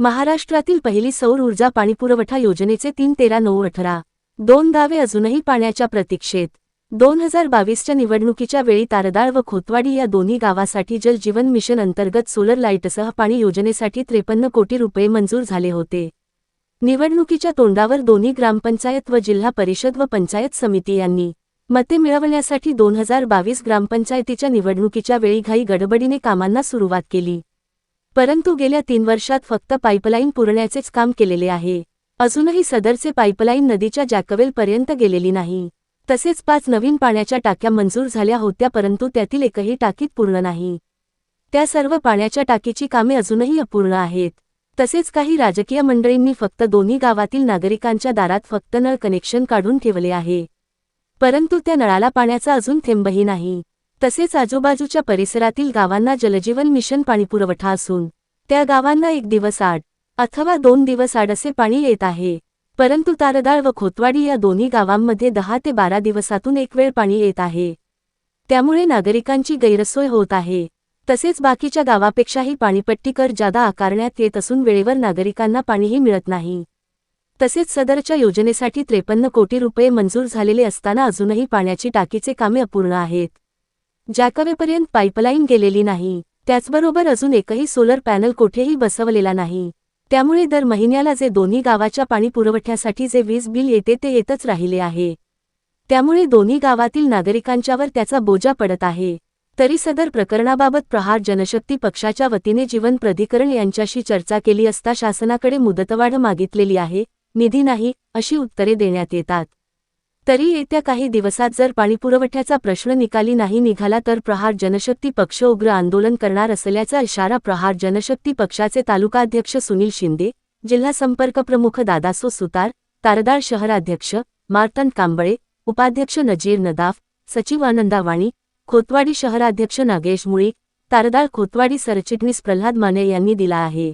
महाराष्ट्रातील पहिली सौर ऊर्जा पाणीपुरवठा योजनेचे तीन तेरा नऊ अठरा. दोन दावे अजूनही पाण्याच्या प्रतीक्षेत. दोन हजार बावीसच्या निवडणुकीच्या वेळी तारदाळ व खोतवाडी या दोन्ही गावासाठी जल जीवन मिशन अंतर्गत सोलर लाईटसह पाणी योजनेसाठी त्रेपन्न कोटी रुपये मंजूर झाले होते. निवडणुकीच्या तोंडावर दोन्ही ग्रामपंचायत व जिल्हा परिषद व पंचायत समिती यांनी मते मिळवण्यासाठी दोन हजार बावीस ग्रामपंचायतीच्या निवडणुकीच्या वेळी घाई गडबडीने कामांना सुरुवात केली. परंतु गेल्या तीन वर्षात फक्त पाईपलाईन पुरण्याचेच काम केलेले आहे. अजूनही सदरचे पाईपलाईन नदीच्या जॅकवेलपर्यंत गेलेली नाही. तसेच पाच नवीन पाण्याच्या टाक्या मंजूर झाल्या होत्या परंतु त्यातील एकही टाकीत पूर्ण नाही. त्या सर्व पाण्याच्या टाकीची कामे अजूनही अपूर्ण आहेत. तसेच काही राजकीय मंडळींनी फक्त दोन्ही गावातील नागरिकांच्या दारात फक्त नळ कनेक्शन काढून ठेवले आहे. परंतु त्या नळाला पाण्याचा अजून थेंबही नाही. तसेच आजूबाजूच्या परिसरातील गावांना जलजीवन मिशन पाणीपुरवठा असून त्या गावांना एक दिवस आड अथवा दोन दिवस आड असे पाणी येत आहे. परंतु तारदाळ व खोतवाडी या दोन्ही गावांमध्ये दहा ते बारा दिवसातून एक वेळ पाणी येत आहे. त्यामुळे नागरिकांची गैरसोय होत आहे. तसेच बाकीच्या गावापेक्षाही पाणीपट्टी कर जादा आकारण्यात येत असून वेळेवर नागरिकांना पाणीही मिळत नाही. तसेच सदरच्या योजनेसाठी त्रेपन्न कोटी रुपये मंजूर झालेले असताना अजूनही पाण्याची टाकीचे कामे अपूर्ण आहेत. जॅकवेपर्यंत पाईपलाईन गेलेली नाही त्याचबरोबर अजून एकही सोलर पॅनल कोठेही बसवलेला नाही. त्यामुळे दर महिन्याला जे दोन्ही गावाच्या पाणी पुरवठ्यासाठी जे वीज बिल येते ते येतच राहिले आहे. त्यामुळे दोन्ही गावातील नागरिकांच्यावर त्याचा बोजा पडत आहे. तरी सदर प्रकरणाबाबत प्रहार जनशक्ती पक्षाच्या वतीने जीवन प्राधिकरण यांच्याशी चर्चा केली असता शासनाकडे मुदतवाढ मागितलेली आहे निधी नाही अशी उत्तरे देण्यात येतात. तरी येत्या काही दिवसात जर पाणीपुरवठ्याचा प्रश्न निकाली नाही निघाला तर प्रहार जनशक्ती पक्ष उग्र आंदोलन करणार असल्याचा इशारा प्रहार जनशक्ती पक्षाचे तालुकाध्यक्ष सुनील शिंदे जिल्हा संपर्क प्रमुख दादासो सुतार तारदाळ शहराध्यक्ष मार्तन कांबळे उपाध्यक्ष नजीर नदाफ सचिव आनंदा वाणी खोतवाडी शहराध्यक्ष नागेश मुळी तारदाळ खोतवाडी सरचिटणीस प्रल्हाद माने यांनी दिला आहे.